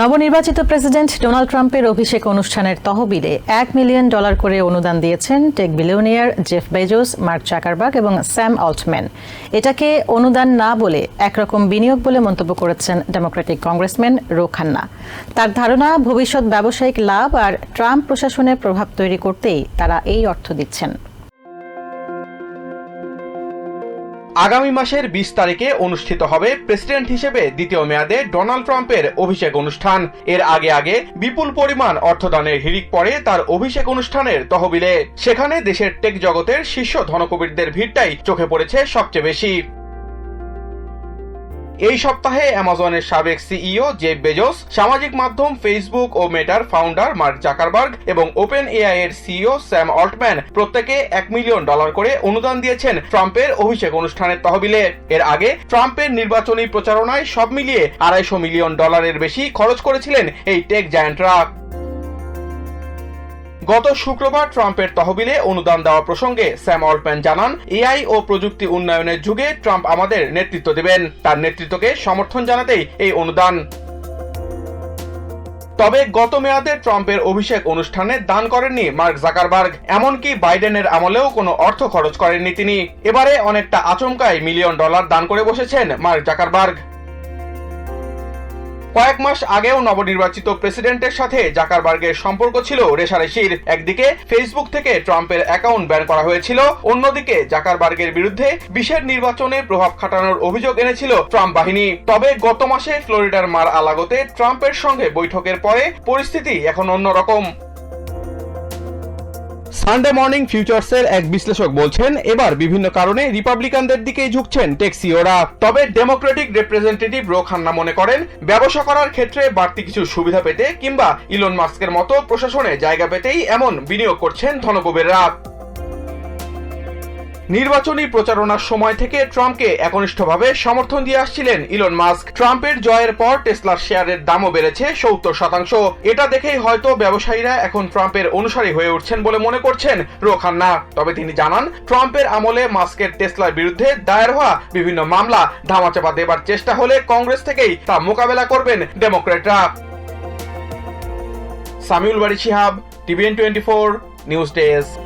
নবনির্বাচিত president Donald ট্রাম্পের অভিষেক অনুষ্ঠানের তহবিলে এক মিলিয়ন ডলার করে অনুদান দিয়েছেন tech billionaire Jeff Bezos, Mark Zuckerberg এবং স্যাম অল্টম্যান। এটাকে অনুদান না বলে একরকম বিনিয়োগ বলে মন্তব্য করেছেন ডেমোক্রেটিক কংগ্রেসম্যান রো খান্না। তার ধারণা, ভবিষ্যৎ ব্যবসায়িক লাভ আর ট্রাম্প প্রশাসনের প্রভাব তৈরি করতেই তারা এই অর্থ দিচ্ছেন। আগামী মাসের বিশ তারিখে অনুষ্ঠিত হবে প্রেসিডেন্ট হিসেবে দ্বিতীয় মেয়াদে ডোনাল্ড ট্রাম্পের অভিষেক অনুষ্ঠান। এর আগে আগে বিপুল পরিমাণ অর্থদানের হিড়িক পড়ে তার অভিষেক অনুষ্ঠানের তহবিলে। সেখানে দেশের টেক জগতের শীর্ষ ধনকবিরদের ভিড়টাই চোখে পড়েছে সবচেয়ে বেশি। এই সপ্তাহে অ্যামাজনের সাবেক সিইও জেব বেজোস, সামাজিক মাধ্যম ফেসবুক ও মেটার ফাউন্ডার মার্ক জাকারবার্গ এবং ওপেন এআই এর সিইও স্যাম অল্টম্যান প্রত্যেকে এক মিলিয়ন ডলার করে অনুদান দিয়েছেন ট্রাম্পের অভিষেক অনুষ্ঠানের তহবিলে। এর আগে ট্রাম্পের নির্বাচনী প্রচারণায় সব মিলিয়ে আড়াইশো মিলিয়ন ডলারের বেশি খরচ করেছিলেন এই টেক জায়ান্টরা। গত শুক্রবার ট্রাম্পের তহবিলে অনুদান দেওয়া প্রসঙ্গে স্যাম অল্টম্যান জানান, এআই ও প্রযুক্তি উন্নয়নের যুগে ট্রাম্প আমাদের নেতৃত্ব দেবেন। তার নেতৃত্বকে সমর্থন জানাতেই এই অনুদান। তবে গত মেয়াদে ট্রাম্পের অভিষেক অনুষ্ঠানে দান করেননি মার্ক জাকারবার্গ। এমনকি বাইডেনের আমলেও কোনো অর্থ খরচ করেননি তিনি। এবারে অনেকটা আচমকায় মিলিয়ন ডলার দান করে বসেছেন মার্ক জাকারবার্গ। কয়েক মাস আগেও নবনির্বাচিত প্রেসিডেন্টের সাথে জাকারবার্গের সম্পর্ক ছিল রেশারেশির। একদিকে ফেসবুক থেকে ট্রাম্পের অ্যাকাউন্ট ব্যান করা হয়েছিল, অন্যদিকে জাকারবার্গের বিরুদ্ধে বিশের নির্বাচনে প্রভাব খাটানোর অভিযোগ এনেছিল ট্রাম্প বাহিনী। তবে গত মাসে ফ্লোরিডার মার আলাগতে ট্রাম্পের সঙ্গে বৈঠকের পরে পরিস্থিতি এখন অন্যরকম। সানডে মর্নিং ফিউচার্সের এক বিশ্লেষক বলছেন, এবার বিভিন্ন কারণে রিপাবলিকানদের দিকেই ঝুঁকছেন টেক্সিওরা তবে ডেমোক্রেটিক রিপ্রেজেন্টেটিভ রো খান্না মনে করেন, ব্যবসা করার ক্ষেত্রে বাড়তি কিছু সুবিধা পেতে কিংবা ইলন মাস্কের মতো প্রশাসনে জায়গা পেতেই এমন বিনিয়োগ করছেন ধনকুবেররা নির্বাচনী প্রচারণার সময় থেকে ট্রাম্পকে একনিষ্ঠভাবে সমর্থন দিয়ে আসছিলেন ইলন মাস্ক। ট্রাম্পের জয়ের পর টেসলার শেয়ারের দামও বেড়েছে সত্তর শতাংশ। এটা দেখেই হয়তো ব্যবসায়ীরা এখন ট্রাম্পের অনুসারী হয়ে উঠছেন বলে মনে করছেন রো খান্না তবে তিনি জানান, ট্রাম্পের আমলে মাস্কের টেসলার বিরুদ্ধে দায়ের হওয়া বিভিন্ন মামলা ধামাচাপা দেবার চেষ্টা হলে কংগ্রেস থেকেই তা মোকাবেলা করবেন ডেমোক্রেটরা Samiul Bari Shihab, TVN twenty four, news desk.